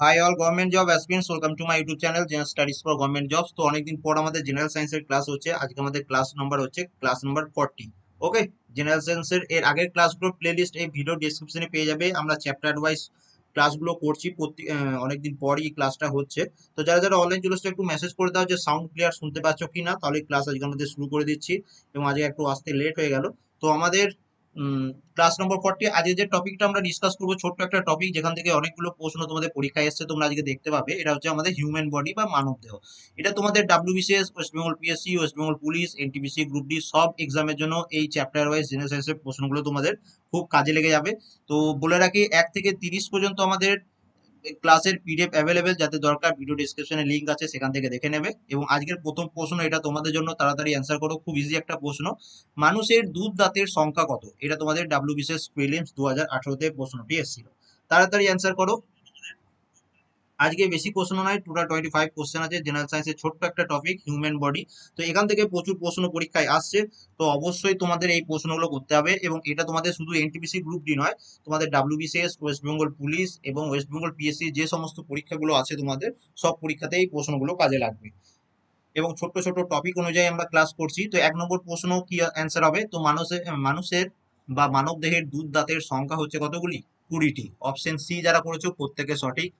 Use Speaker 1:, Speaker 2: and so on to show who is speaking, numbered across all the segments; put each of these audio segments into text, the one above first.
Speaker 1: Hi all government job aspirants welcome to my YouTube channel general studies for government jobs তো অনেকদিন পর আমাদের general সায়েন্সের class হচ্ছে, আজকে আমাদের ক্লাস নাম্বার হচ্ছে class number forty okay general সায়েন্সের এর আগের ক্লাসগুলোর প্লেলিস্ট এই ভিডিও ডিসক্রিপশনে পেয়ে যাবে, আমরা চ্যাপ্টার ওয়াইজ ক্লাসগুলো করছি প্রতি অনেকদিন পরই এই ক্লাসটা হচ্ছে। তো যারা যারা অনলাইন চলে একটু মেসেজ করে দাও যে সাউন্ড ক্লিয়ার শুনতে পাচ্ছ কি না তাহলে ক্লাস আজকে আমাদের শুরু করে দিচ্ছি, এবং আজকে একটু আসতে লেট হয়ে গেল। তো আমাদের ক্লাস নম্বর ফর্টি আজকে যে টপিকটা আমরা ডিসকাস করব, ছোট্ট একটা টপিক যেখান থেকে অনেকগুলো প্রশ্ন তোমাদের পরীক্ষায় এসছে, তোমরা আজকে দেখতে পাবে। এটা হচ্ছে আমাদের হিউম্যান বডি বা মানব দেহ। এটা তোমাদের WBCS West Bengal PSC West Bengal police NTPC group D সব এক্সামের জন্য এই চ্যাপ্টার ওয়াইজ জেনে সায়েন্সের প্রশ্নগুলো তোমাদের খুব কাজে লেগে যাবে। তো বলে রাখি, এক থেকে তিরিশ পর্যন্ত আমাদের ক্লাসের পিডিএফ অ্যাভেলেবেল যাতে দরকার ভিডিও ডিসক্রিপশনে লিঙ্ক আছে, সেখান থেকে দেখে নেবে। এবং আজকের প্রথম প্রশ্ন, এটা তোমাদের জন্য তাড়াতাড়ি অ্যান্সার করো, খুব ইজি একটা প্রশ্ন। মানুষের দুধ দাঁতের সংখ্যা কত? এটা তোমাদের ডাব্লিউ ডাব্লিউবিসিএস প্রিলিমস দু হাজার আঠারোতে প্রশ্নটি এসেছিল। তাড়াতাড়ি অ্যান্সার করো। আজকে বেশি কোশ্চেন নয় টোটাল টোয়েন্টি ফাইভ কোশ্চেন আছে জেনারেল সায়েন্সের ছোট্ট একটা টপিক হিউম্যান বডি তো এখান থেকে প্রচুর প্রশ্ন পরীক্ষায় আসছে। তো অবশ্যই তোমাদের এই প্রশ্নগুলো করতে হবে এবং এটা তোমাদের শুধু এনটিপিসি গ্রুপ ডি নয়, তোমাদের ডাব্লিউবিসিএস ওয়েস্ট বেঙ্গল পুলিশ এবং ওয়েস্ট বেঙ্গল পিএসসি যে সমস্ত পরীক্ষাগুলো আছে তোমাদের, সব পরীক্ষাতে এই প্রশ্নগুলো কাজে লাগবে। এবং ছোট্ট ছোট টপিক অনুযায়ী আমরা ক্লাস করছি। তো এক নম্বর প্রশ্ন কি অ্যান্সার হবে? তো মানুষের মানুষের বা মানব দেহের দুধ দাঁতের সংখ্যা হচ্ছে কতগুলি? কুড়িটি। অপশন সি যারা করেছ প্রত্যেকে সঠিক।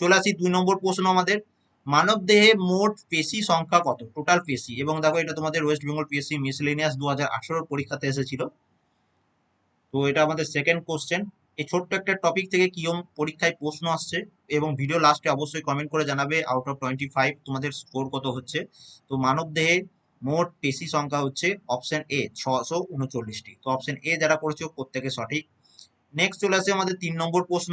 Speaker 1: চলে আসি দুই নম্বর প্রশ্ন আমাদের। মানব দেহে মোট পেশি সংখ্যা কত? টোটাল পেশি। এবং দেখো এটা তোমাদের ওয়েস্ট বেঙ্গল পিএসসি মিসলেনিয়াস দু হাজার পরীক্ষাতে এসেছিল। তো এটা আমাদের সেকেন্ড কোশ্চেন এই ছোট্ট একটা টপিক থেকে কিরম পরীক্ষায় প্রশ্ন আসছে এবং ভিডিও লাস্টে অবশ্যই কমেন্ট করে জানাবে আউট অফ টোয়েন্টি ফাইভ তোমাদের স্কোর কত হচ্ছে। তো মানব দেহে মোট পেশি সংখ্যা হচ্ছে অপশন এ ছশো উনচল্লিশটি। তো অপশন এ যারা করেছ প্রত্যেকে সঠিক। নেক্সট চলে আসে আমাদের তিন নম্বর প্রশ্ন।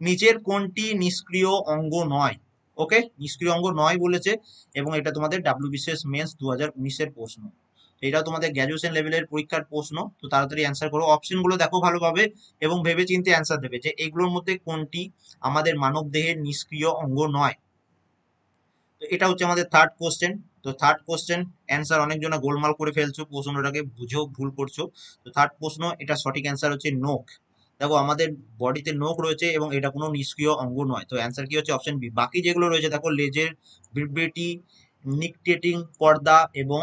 Speaker 1: নিচের কোনটি নিষ্ক্রিয় অঙ্গ নয়, ওকে? নিষ্ক্রিয় অঙ্গ নয় বলেছে, এবং এটা তোমাদের ডাব্লিউবিসিএস মেন্স দু হাজার উনিশের প্রশ্ন। এটা তোমাদের গ্র্যাজুয়েশন লেভেলের পরীক্ষার প্রশ্ন, তো তাড়াতাড়ি অ্যান্সার করো। অপশনগুলো দেখো ভালোভাবে, এবং ভেবে চিন্তে অ্যান্সার দেবে যে এগুলোর মধ্যে কোনটি আমাদের মানব দেহের নিষ্ক্রিয় অঙ্গ নয়। তো এটা হচ্ছে আমাদের থার্ড কোশ্চেন তো থার্ড কোশ্চেন অ্যান্সার অনেকজনা গোলমাল করে ফেলছো, প্রশ্নটাকে বুঝেও ভুল করছ। তো থার্ড প্রশ্ন, এটা সঠিক অ্যান্সার হচ্ছে নোখ দেখো, আমাদের বডিতে নোখ রয়েছে এবং এটা কোনো নিষ্ক্রিয় অঙ্গ নয়। তো অ্যান্সার কি হচ্ছে? অপশন বি বাকি যেগুলো রয়েছে, দেখো লেজের ভিব্রেটি নিকটেটিং পর্দা এবং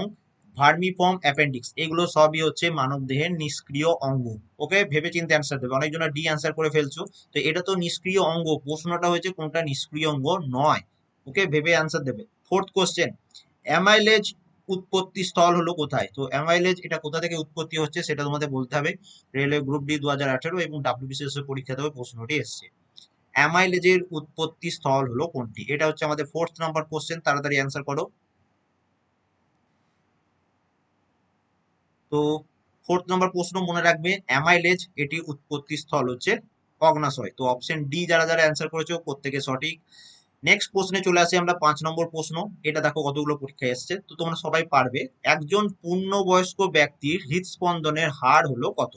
Speaker 1: ভার্মিফর্ম অ্যাপেন্ডিক্স এগুলো সবই হচ্ছে মানব দেহের নিষ্ক্রিয় অঙ্গ। ওকে ভেবে চিন্তে অ্যান্সার দেবে। অনেকজন ডি অ্যান্সার করে ফেলছো। তো এটা তো নিষ্ক্রিয় অঙ্গ। প্রশ্নটা হয়েছে কোনটা নিষ্ক্রিয় অঙ্গ নয়। ওকে ভেবে অ্যান্সার দেবে। ফোর্থ কোশ্চেন অ্যামাইলেজ উৎপত্তি স্থল হলো কোথায়? তো অ্যামাইলেজ এটা কোথা থেকে উৎপত্তি হচ্ছে সেটা তোমাদের বলতে হবে রেলওয়ে গ্রুপ ডি দু হাজার আঠেরো এবং ডাব্লিউবিসিএস এর পরীক্ষাতেও প্রশ্নটি এসছে। অ্যামাইলেজের উৎপত্তি স্থল হলো কোনটি? এটা হচ্ছে আমাদের ফোর্থ নাম্বার কোশ্চেন তাড়াতাড়ি অ্যান্সার করো। তো ফোর্থ নাম্বার প্রশ্ন মনে রাখবে অ্যামাইলেজ এটি উৎপত্তি স্থল হচ্ছে অগ্নাশয়। তো অপশন ডি যারা যারা অ্যান্সার করেছ, প্রত্যেকে সঠিক। নেক্সট প্রশ্নে চলে আসি আমরা, পাঁচ নম্বর প্রশ্ন। এটা দেখো কতগুলো পরীক্ষায় এসছে। তো তোমরা সবাই পারবে। একজন পূর্ণবয়স্ক ব্যক্তির হৃদস্পন্দনের হার হলো কত?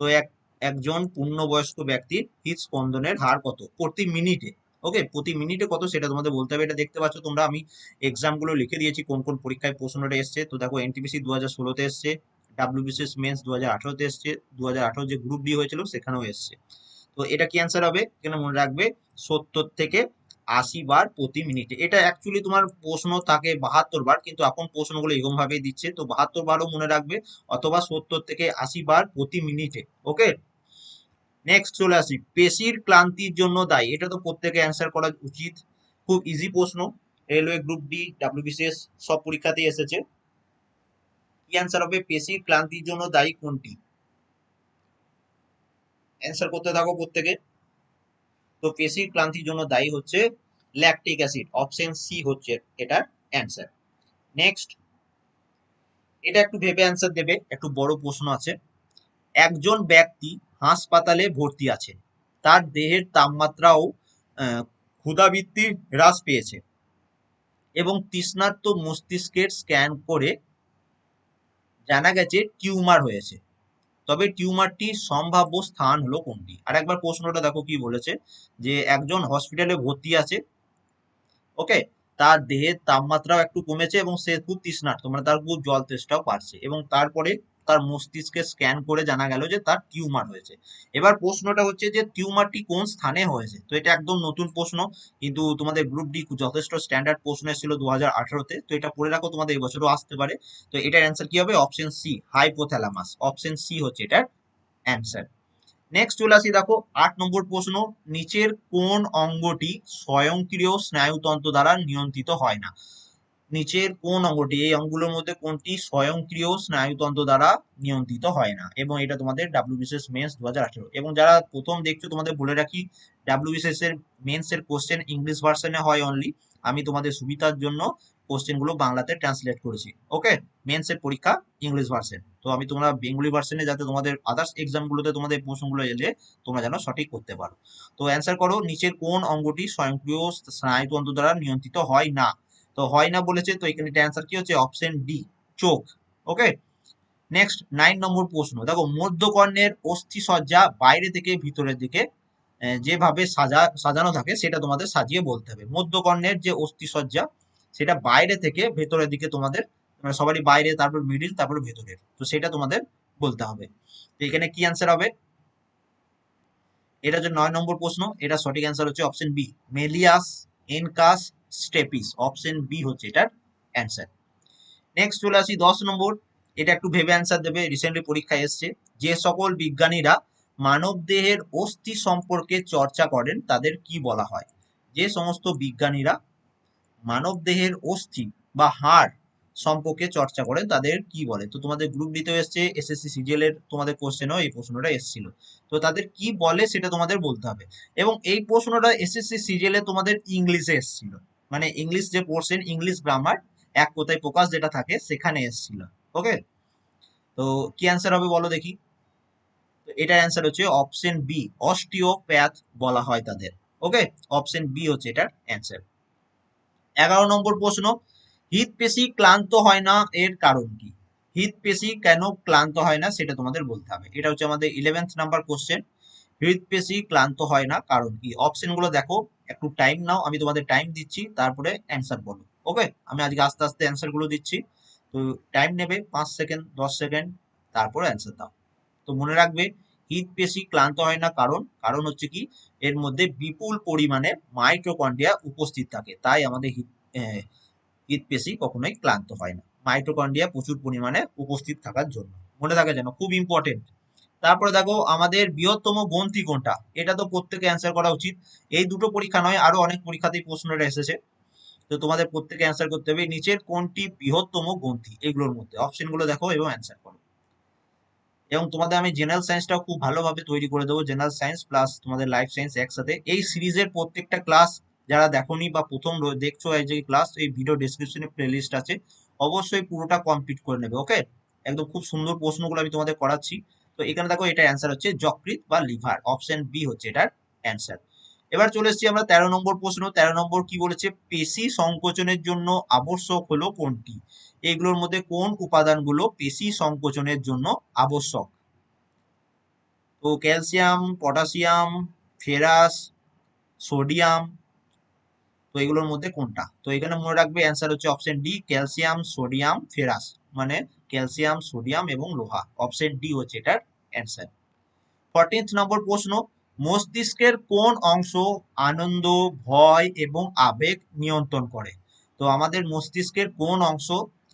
Speaker 1: তো এক, একজন পূর্ণবয়স্ক ব্যক্তির হৃদস্পন্দনের হার কত? প্রতি মিনিটে। ওকে প্রতি মিনিটে কত সেটা তোমাদের বলতে হবে। এটা দেখতে পাচ্ছ তোমরা, আমি এক্সামগুলো লিখে দিয়েছি কোন কোন পরীক্ষায় প্রশ্নটা এসছে। তো দেখো এনটিপিসি দু হাজার ষোলোতে এসছে ডাব্লিউবিসিএস মেন্স দু হাজার আঠারোতে এসছে দু হাজার আঠারো যে গ্রুপ ডি হয়েছিল সেখানেও এসছে। তো এটা কি অ্যান্সার হবে? এখানে মনে রাখবে, সত্তর থেকে আশি বার প্রতি মিনিটে। এটা অ্যাকচুয়ালি তোমার প্রশ্ন থাকে বাহাত্তর বার, কিন্তু এখন প্রশ্নগুলো এরকম ভাবে দিচ্ছে। তো বাহাত্তর বারও মনে রাখবে, অথবা সত্তর থেকে আশি বার প্রতি মিনিটে, ওকে? নেক্সট চলে আসি। পেশির ক্লান্তির জন্য দায়ী। এটা তো প্রত্যেকে অ্যান্সার করা উচিত। খুব ইজি প্রশ্ন। রেলওয়ে গ্রুপ ডি ডাব্লিউবিসিএস সব পরীক্ষাতেই এসেছে। কি অ্যান্সার হবে? পেশির ক্লান্তির জন্য দায়ী কোনটি? অ্যান্সার করতে থাকো প্রত্যেকে। তো পেশির ক্লান্তির জন্য দায়ী হচ্ছে ল্যাকটিক অ্যাসিড অপশন সি হচ্ছে এটার অ্যান্সার নেক্সট এটা একটু ভেবে অ্যান্সার দেবে, একটু বড় প্রশ্ন আছে। একজন ব্যক্তি হাসপাতালে ভর্তি আছে, তার দেহের তাপমাত্রাও ক্ষুধাবৃত্তি হ্রাস পেয়েছে এবং তৃষ্ণার্ত মস্তিষ্কের স্ক্যান করে জানা গেছে টিউমার হয়েছে। তবে টিউমারটি সম্ভাব্য স্থান হলো কোনটি? আর একবার প্রশ্নটা দেখো কি বলেছে, যে একজন হসপিটালে ভর্তি আছে, ওকে? তার দেহের তাপমাত্রাও একটু কমেছে এবং সে খুব তৃষ্ণার্ত মানে তার খুব জল তেষ্টাও পারছে এবং তারপরে তার মস্তিষ্কে স্ক্যান করে জানা গেল যে তার টিউমার হয়েছে। এবার প্রশ্নটা হচ্ছে যে টিউমারটি কোন স্থানে হয়েছে? তো এটা একদম নতুন প্রশ্ন, কিন্তু তোমাদের গ্রুপ ডি যথেষ্ট স্ট্যান্ডার্ড প্রশ্ন এসেছিল দু হাজার তো এটা পড়ে রাখো, তোমাদের এবছরও আসতে পারে। তো এটার অ্যান্সার কি হবে? Option C hypothalamus option C হচ্ছে এটার অ্যান্সার নেক্সট চলে আসি, দেখো, আট নম্বর প্রশ্ন, নিচের কোন অঙ্গটি স্বয়ংক্রিয় স্নায়ুতন্ত্র দ্বারা নিয়ন্ত্রিত হয় না? নিচের কোন অঙ্গটি, এই অঙ্গগুলোর মধ্যে কোনটি স্বয়ংক্রিয় স্নায়ুতন্ত্র দ্বারা নিয়ন্ত্রিত হয় না? এবং এটা তোমাদের ডাব্লিউবিসিএস মেন্স দু হাজার আঠেরো। এবং যারা প্রথম দেখছ, তোমাদের বলে রাখি, ডাব্লিউবিসিএস এর মেন্স এর কোশ্চেন ইংলিশ ভার্সনে হয় অনলি আমি তোমাদের সুবিধার জন্য কোশ্চেনগুলো বাংলাতে ট্রান্সলেট করেছি। ওকে মেন্স এর পরীক্ষা ইংলিশ ভার্সন তো আমি তোমরা বেঙ্গলি ভার্সনে যাতে তোমাদের আদার্স এক্সাম গুলোতে তোমাদের প্রশ্নগুলো এলে তোমরা যেন সঠিক করতে পারো। তো অ্যান্সার করো, নিচের কোন অঙ্গটি স্বয়ংক্রিয় স্নায়ুতন্ত্র দ্বারা নিয়ন্ত্রিত হয় না? তো হয় না বলেছে, তো এখানে অ্যান্সার কি হচ্ছে? অপশন ডি চোখ ওকে নেক্সট নাইন নম্বর প্রশ্ন। দেখো, মধ্যকর্ণের অস্থি সজ্জা বাইরে থেকে ভিতরের দিকে যেভাবে সাজা, সাজানো থাকে, সেটা তোমাদের সাজিয়ে বলতে হবে। মধ্যকর্ণের যে অস্থি সজ্জা সেটা বাইরে থেকে ভেতরের দিকে তোমাদের মানে সবারই বাইরে, তারপর মিডিল তারপর ভেতরের। তো সেটা তোমাদের বলতে হবে। তো এখানে কি অ্যান্সার হবে? এটা হচ্ছে নয় নম্বর প্রশ্ন। এটা সঠিক অ্যান্সার হচ্ছে option B malleus, incus stapes option B হচ্ছে এটার অ্যান্সার নেক্সট চলে আসি দশ নম্বর, এটা একটু ভেবে অ্যান্সার দেবে রিসেন্টলি পরীক্ষায় এসছে। যে সকল বিজ্ঞানীরা মানব দেহের অস্থি সম্পর্কে চর্চা করেন, তাদের কি বলা হয়? যে সমস্ত বিজ্ঞানীরা মানব দেহের অস্থি বা হাড় সম্পর্কে চর্চা করেন, তাদের কি বলে? তো তোমাদের গ্রুপ ডিতে এসছে এসএসসি সিজিএল এর তোমাদের কোশ্চেনও এই প্রশ্নটা এসেছিল। তো তাদের কি বলে সেটা তোমাদের বলতে হবে। এবং এই প্রশ্নটা এসএসসি সিজিএল এ তোমাদের ইংলিশে এসেছিল। মানে ইংলিশ যে পোর্শন ইংলিশ গ্রামার এক কোথায় প্রকাশ যেটা থাকে সেখানে এসেছিল। ওকে তো কি অ্যান্সার হবে বলো দেখি। তো এটার অ্যান্সার হচ্ছে অপশন বি অস্টিওপ্যাথ বলা হয় তাদের। ওকে অপশন বি হচ্ছে এটার অ্যান্সার এগারো নম্বর প্রশ্ন হৃদপেশি ক্লান্ত হয় না এর কারণ কি? হৃদপেশি কেন ক্লান্ত হয় না সেটা তোমাদের বলতে হবে। এটা হচ্ছে আমাদের ইলেভেন্থ নাম্বার কোশ্চেন হৃদপেশি ক্লান্ত হয় না কারণ কি? অপশনগুলো দেখো। একটু টাইম নাও, আমি তোমাদের টাইম দিচ্ছি, তারপরে অ্যান্সার বলো। ওকে আমি আজকে আস্তে আস্তে অ্যান্সারগুলো দিচ্ছি। তো টাইম নেবে পাঁচ সেকেন্ড দশ সেকেন্ড তারপরে অ্যান্সার দাও। তো মনে রাখবে হৃদপেশি ক্লান্ত হয় না, কারণ কারণ হচ্ছে কি, এর মধ্যে বিপুল পরিমাণে মাইক্রোকন্ডিয়া উপস্থিত থাকে। তাই আমাদের হৃদপেশি কখনোই ক্লান্ত হয় না। মাইক্রোকন্ডিয়া প্রচুর পরিমাণে উপস্থিত থাকার জন্য। মনে থাকে যেন, খুব ইম্পর্টেন্ট তারপরে দেখো আমাদের বৃহত্তম গ্রন্থি কোনটা? এটা তো প্রত্যেকে অ্যান্সার করা উচিত। এই দুটো পরীক্ষা নয়, আরও অনেক পরীক্ষাতেই প্রশ্নটা এসেছে। তো তোমাদের প্রত্যেকে অ্যান্সার করতে হবে, নিচের কোনটি বৃহত্তম গ্রন্থি? এগুলোর মধ্যে। অপশনগুলো দেখো এবং অ্যান্সার করো। এবং তোমাদের আমি জেনারেল সায়েন্সটাও খুব ভালোভাবে তৈরি করে দেবো জেনারেল সায়েন্স প্লাস তোমাদের লাইফ সায়েন্স একসাথে। এই সিরিজের প্রত্যেকটা ক্লাস যারা দেখোনি বা প্রথম দেখছ এই যে ক্লাস এই ভিডিও ডিসক্রিপশনে প্লেলিস্ট আছে, অবশ্যই পুরোটা কমপ্লিট করে নেবে ওকে একদম খুব সুন্দর প্রশ্নগুলো আমি তোমাদের করাচ্ছি। তো এখানে দেখো এটা অ্যান্সার হচ্ছে যকৃত বা লিভার অপশন বি হচ্ছে এটার অ্যান্সার এবার চলে এসেছি আমরা তেরো নম্বর প্রশ্ন, তেরো নম্বর কি বলেছে? পেশি সংকোচনের জন্য আবশ্যক হলো কোনটি? এগুলোর মধ্যে কোন উপাদানগুলো পেশি সংকোচনের জন্য আবশ্যক? তো ক্যালসিয়াম, পটাশিয়াম, ফেরাস, সোডিয়াম, তো এগুলোর মধ্যে কোনটা? তো এখানে মনে রাখবে অ্যান্সার হচ্ছে option D calcium, sodium, ferrous. মানে ক্যালসিয়াম, সোডিয়াম এবং লোহা। অপশন ডি হচ্ছে এটার অ্যান্সার ফোরটিন্থ নম্বর প্রশ্ন, মস্তিষ্কের কোন অংশ আনন্দ, ভয় এবং আবেগ নিয়ন্ত্রণ করে? তো আমাদের মস্তিষ্কের কোন অংশ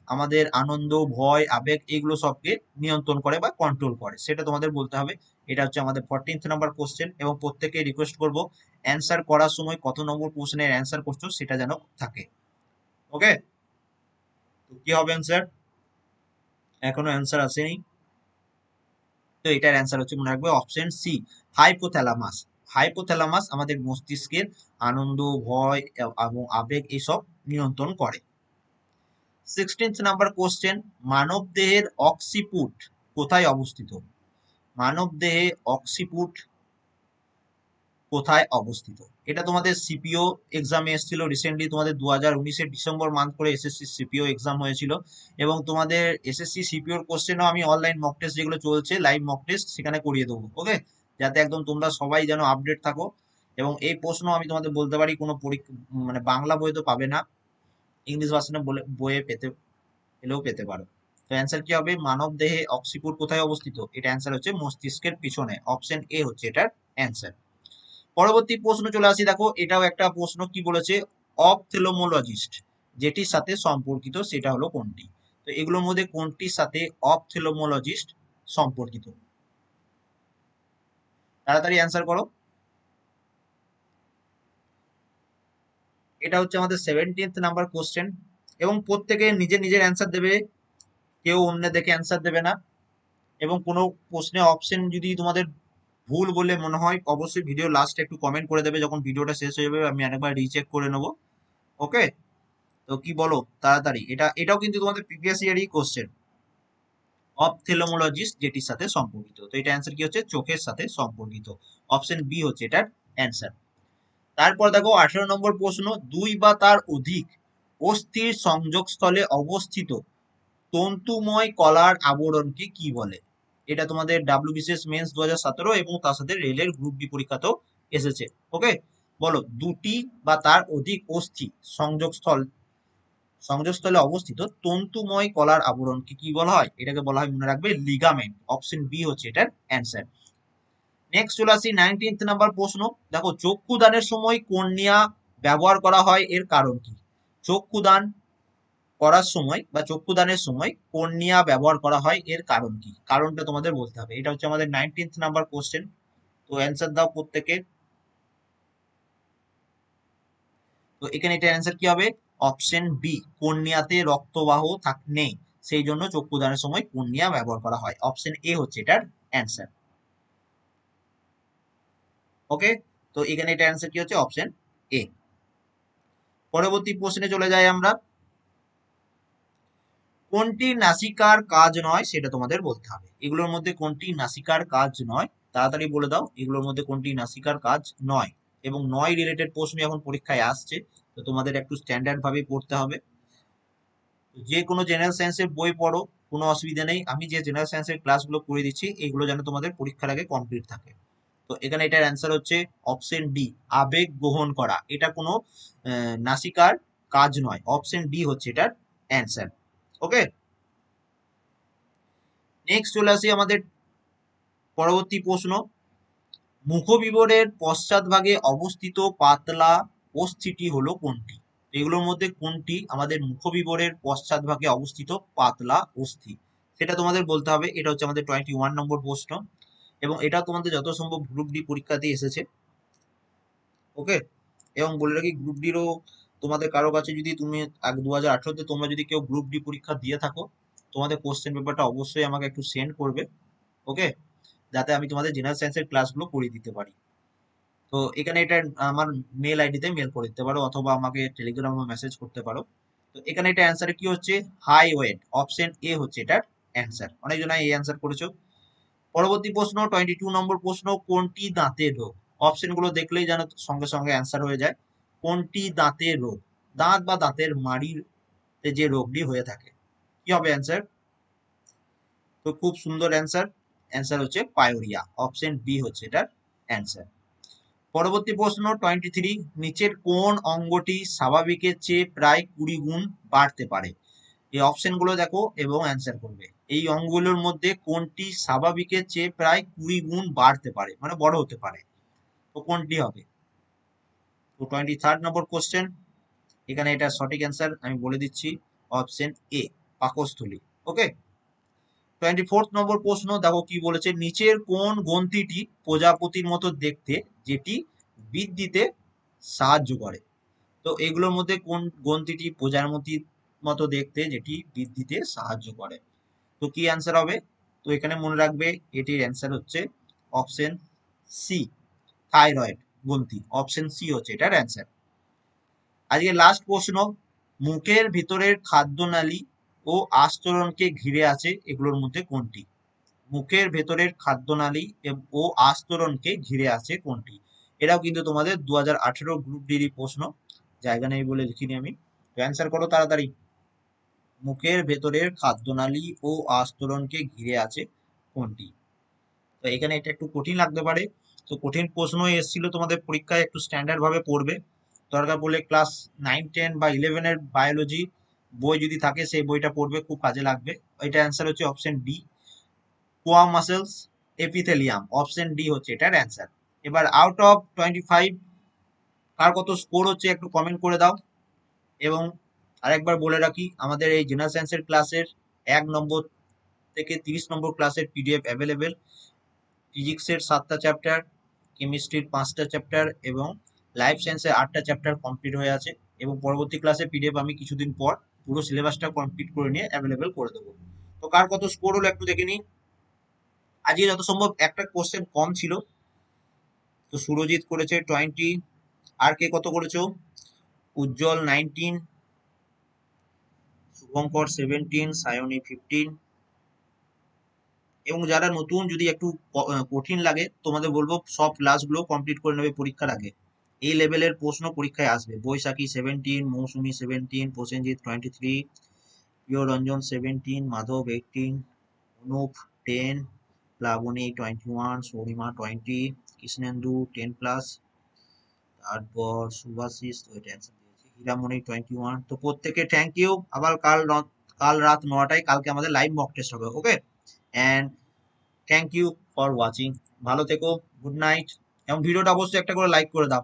Speaker 1: আমাদের আনন্দ, ভয়, আবেগ এগুলো সবকে নিয়ন্ত্রণ করে বা কন্ট্রোল করে? সেটা তোমাদের বলতে হবে। এটা হচ্ছে আমাদের ফোরটিন্থ নাম্বার কোশ্চেন এবং প্রত্যেকে রিকোয়েস্ট করব অ্যান্সার করার সময় কত নম্বর কোশ্চেনের অ্যান্সার করছ সেটা যেন থাকে। ওকে তো কি হবে অ্যান্সার এখনও অ্যান্সার আসেনি। তো এটার অ্যান্সার হচ্ছে, মনে রাখবে অপশন সি হাইপোথ্যালামাস হাইপোথ্যালামাস আমাদের মস্তিষ্কের আনন্দ, ভয়, এবং আবেগ এসব নিয়ন্ত্রণ করে। সিক্সটিন্থ নাম্বার কোশ্চেন মানব দেহের অক্সিপুট কোথায় অবস্থিত? মানব দেহে অক্সিপুট কোথায় অবস্থিত? এটা তোমাদের সিপিও এক্সামে এসেছিল রিসেন্টলি তোমাদের দু হাজার উনিশের ডিসেম্বর মান্থ করে এসএসসি সিপিও এক্সাম হয়েছিল এবং তোমাদের এসএসসি সিপিওর কোশ্চেনও আমি অনলাইন মক টেস্ট যেগুলো চলছে লাইভ মক টেস্ট সেখানে করিয়ে দেবো ওকে যাতে একদম তোমরা সবাই যেন আপডেট থাকো এবং এই প্রশ্ন আমি তোমাদের বলতে পারি, কোনো পরীক্ষা মানে বাংলা বই তো পাবে না ইংলিশ ভার্সনে বলে, বইয়ে পেতে, এলেও পেতে পারো। তো অ্যান্সার কি হবে? মানব দেহে অক্সিপুর কোথায় অবস্থিত? এটা অ্যান্সার হচ্ছে মস্তিষ্কের পিছনে অপশন এ হচ্ছে এটার অ্যান্সার পরবর্তী প্রশ্ন চলে আসি। দেখো, এটাও একটা প্রশ্ন, কি বলেছে? অপথেলোমোলজিস্ট, যেটির সাথে সম্পর্কিত, সেটা হলো কোনটি? তো এগুলোর মধ্যে কোনটির সাথে অপথেলোমোলজিস্ট সম্পর্কিত? তাড়াতাড়ি অ্যান্সার করো। এটা হচ্ছে আমাদের সেভেন্টিন্থ নাম্বার কোশ্চেন এবং প্রত্যেকে নিজের নিজের অ্যান্সার দেবে। কেউ অন্য দেখে অ্যান্সার দেবে না, এবং কোনো প্রশ্নে অপশন যদি তোমাদের ভুল বলে মনে হয়, অবশ্যই ভিডিও লাস্টে একটু কমেন্ট করে দেবে, যখন ভিডিওটা শেষ হয়ে যাবে, আমি আরেকবার রিচেক করে নেব। ওকে তো কি বলো? তাড়াতাড়ি। এটা, এটাও কিন্তু তোমাদের প্রিভিয়াস ইয়ারই কোশ্চেন অপথেলোমোলজিস্ট যেটির সাথে সম্পর্কিত। তো এটা অ্যান্সার কি হচ্ছে? চোখের সাথে সম্পর্কিত। অপশন বি হচ্ছে এটার অ্যান্সার তারপর দেখো, আঠারো নম্বর প্রশ্ন, দুই বা তার অধিক অস্থির সংযোগস্থলে অবস্থিত তন্তুময় কলার আবরণকে কি বলে? এটা তোমাদের ডাব্লিউ বিসিএস মেন্স দু এবং তার সাথে রেলের গ্রুপ ডি পরীক্ষাতেও এসেছে ওকে বলো, দুটি বা তার অধিক অস্থি সংযোগস্থল, সংযোগস্থলে অবস্থিত তন্তুময় কলার আবরণকে কি বলা হয়? এটাকে বলা হয়, মনে রাখবে লিগামেন্ট অপশন বি হচ্ছে এটার অ্যান্সার নেক্সট চলে আসি নাইনটিন্থ নাম্বার প্রশ্ন। দেখো, চক্ষুদানের সময় কর্নিয়া ব্যবহার করা হয়, এর কারণ কি? চক্ষুদান করার সময় বা চক্ষুদানের সময় কর্নিয়া ব্যবহার করা হয় এর কারণ কি? কারণটা তোমাদের বলতে হবে। এটা হচ্ছে আমাদের নাইনটিন্থ নাম্বার কোশ্চেন তো অ্যান্সার দাও প্রত্যেকে তো এখানে এটা অ্যান্সার কি হবে? অপশন বি কর্নিয়াতে রক্তবাহ থাক, নেই। সেই জন্য চক্ষুদানের সময় কর্নিয়া ব্যবহার করা হয়। অপশন এ হচ্ছে এটার অ্যান্সার ওকে তো এখানে এটা অ্যান্সার কি হচ্ছে? অপশন এ পরবর্তী প্রশ্নে চলে যাই আমরা। কোনটি নাসিকার কাজ নয় সেটা তোমাদের বলতে হবে। এগুলোর মধ্যে কোনটি নাসিকার কাজ নয়, তাড়াতাড়ি বলে দাও, এগুলোর মধ্যে কোনটি নাসিকার কাজ নয়। এবং নয় রিলেটেড প্রশ্ন এখন পরীক্ষায় আসছে, তো তোমাদের একটু স্ট্যান্ডার্ড ভাবে পড়তে হবে। যে কোনো জেনারেল সায়েন্সের বই পড়ো, কোনো অসুবিধা নেই। আমি যে জেনারেল সায়েন্সের ক্লাসগুলো করে দিচ্ছি, এগুলো যেন তোমাদের পরীক্ষার আগে কমপ্লিট থাকে। তো এখানে এটার অ্যান্সার হচ্ছে অপশন ডি আবেগ গ্রহণ করা। এটা কোনো নাসিকার কাজ নয়। অপশন ডি হচ্ছে এটার অ্যান্সার ওকে নেক্সট চলে আসি আমাদের পরবর্তী প্রশ্ন। মুখবিবরের পশ্চাৎভাগে অবস্থিত পাতলা অস্থিটি হলো কোনটি? এগুলোর মধ্যে কোনটি আমাদের মুখবিবরের পশ্চাৎভাগে অবস্থিত পাতলা অস্থি? সেটা তোমাদের বলতে হবে। এটা হচ্ছে আমাদের টোয়েন্টি ওয়ান নম্বর প্রশ্ন। এবং এটা তোমাদের যত সম্ভব গ্রুপ ডি পরীক্ষাতে এসেছে। ওকে এবং বলে রাখি গ্রুপ ডিরও তোমাদের কারও কাছে যদি তুমি দু হাজার আঠারোতে তোমরা যদি কেউ গ্রুপ ডি পরীক্ষা দিয়ে থাকো, তোমাদের কোশ্চেন পেপারটা অবশ্যই আমাকে একটু সেন্ড করবে ওকে যাতে আমি তোমাদের জেনারেল সায়েন্সের ক্লাসগুলো করিয়ে দিতে পারি। তো এখানে এটা আমার মেল আইডিতে মেল করে দিতে পারো, অথবা আমাকে টেলিগ্রামে মেসেজ করতে পারো। তো এখানে এটা অ্যান্সার কি হচ্ছে? হাই ওয়েট অপশন এ হচ্ছে এটার অ্যান্সার অনেকজন এই অ্যান্সার করেছ। পরবর্তী প্রশ্ন টোয়েন্টি টু নম্বর প্রশ্ন, কোনটি দাঁতের রোগ? অপশনগুলো দেখলেই যেন সঙ্গে সঙ্গে অ্যান্সার হয়ে যায়। কোনটি দাঁতের রোগ? দাঁত বা দাঁতের মাড়ির যে রোগটি হয়ে থাকে। কি হবে অ্যান্সার তো খুব সুন্দর অ্যান্সার অ্যান্সার হচ্ছে পায়োরিয়া। অপশন বি হচ্ছে এটার অ্যান্সার পরবর্তী প্রশ্ন টোয়েন্টি থ্রি নিচের কোন অঙ্গটি স্বাভাবিকের চেয়ে প্রায় কুড়ি গুণ বাড়তে পারে? এই অপশনগুলো দেখো এবং অ্যান্সার করবে। এই অঙ্গগুলোর মধ্যে কোনটি স্বাভাবিকের চেয়ে প্রায় কুড়ি গুণ বাড়তে পারে? মানে বড় হতে পারে। তো কোনটি হবে? তো টোয়েন্টি থার্ড নম্বর কোশ্চেন এখানে এটা সঠিক অ্যান্সার আমি বলে দিচ্ছি অপশন এ পাকস্থলী ওকে টোয়েন্টি ফোর্থ নম্বর প্রশ্ন, দেখো কি বলেছে, নিচের কোন গ্রন্থিটি প্রজাপতির মতো দেখতে, যেটি বৃদ্ধিতে সাহায্য করে? তো এগুলোর মধ্যে কোন গ্রন্থিটি প্রজাপতির মতো দেখতে, যেটি বৃদ্ধিতে সাহায্য করে? তো কি অ্যান্সার হবে? তো এখানে মনে রাখবে, এটির অ্যান্সার হচ্ছে অপশন সি থাইরয়েড গ্রন্থি অপশন সি হচ্ছে এটার অ্যান্সার আজকে লাস্ট প্রশ্ন, মুখের ভিতরের খাদ্যনালী ও আস্তরণকে ঘিরে আছে এগুলোর মধ্যে কোনটি? মুখের ভেতরের খাদ্যনালী ও আস্তরণকে ঘিরে আছে কোনটি? এটাও কিন্তু তোমাদের দু হাজার আঠেরো গ্রুপ ডির প্রশ্ন, জায়গা নেই বলে লিখিনি আমি। অ্যান্সার করো তাড়াতাড়ি। মুখের ভেতরের খাদ্যনালী ও আস্তরণকে ঘিরে আছে কোনটি? তো এখানে এটা একটু কঠিন লাগতে পারে। তো কঠিন প্রশ্ন এসেছিল তোমাদের পরীক্ষায় একটু স্ট্যান্ডার্ড ভাবে পড়বে। দরকার পড়লে ক্লাস নাইন টেন বা ইলেভেনের বায়োলজি বই যদি থাকে, সেই বইটা পড়বে, খুব কাজে লাগবে। এটা অ্যান্সার হচ্ছে অপশন ডি কোয়া মাসেলস, এপিথেলিয়াম। অপশন ডি হচ্ছে এটার অ্যান্সার এবার আউট অফ টোয়েন্টি ফাইভ কার কত স্কোর হচ্ছে একটু কমেন্ট করে দাও। এবং আরেকবার বলে রাখি, আমাদের এই জেনারেল সায়েন্সের ক্লাসের এক নম্বর থেকে তিরিশ নম্বর ক্লাসের পিডিএফ অ্যাভেলেবেল ফিজিক্সের সাতটা চ্যাপ্টার কেমিস্ট্রির পাঁচটা চ্যাপ্টার এবং লাইফ সায়েন্সের আটটা চ্যাপ্টার কমপ্লিট হয়ে আছে এবং পরবর্তী ক্লাসে পিডিএফ আমি কিছুদিন পর পুরো সিলেবাসটা কমপ্লিট করে নিয়ে অ্যাভেলেবেল করে দেবো। তো কার কত স্কোর হলো একটু দেখে নিই। আজকে যত সম্ভব একটা কোশ্চেন কম ছিল। তো সুরজিৎ করেছে টোয়েন্টি আর কে কত করেছ? Ujjwal nineteen Shubhankar seventeen Sayani fifteen এবং যারা নতুন যদি একটু কঠিন লাগে, তোমাদের বলব সব ক্লাসগুলো কমপ্লিট করে নেবে পরীক্ষার আগে। এই লেভেলের প্রশ্ন পরীক্ষায় আসবে। Baishakhi seventeen Mousumi seventeen Prosenjit twenty three Priya Ranjan seventeen Madhab eighteen Anup ten Plabani twenty one Sourima twenty Krishnendu ten plus তারপর সুভাষিস, তো হীরামণি টোয়েন্টি ওয়ান তো প্রত্যেকে থ্যাংক ইউ আবার কাল কাল রাত নটায়, কালকে আমাদের লাইভ মক টেস্ট হবে okay and thank you for watching ভালো থেকো গুড নাইট এবং ভিডিওটা অবশ্যই একটা করে লাইক করে দাও।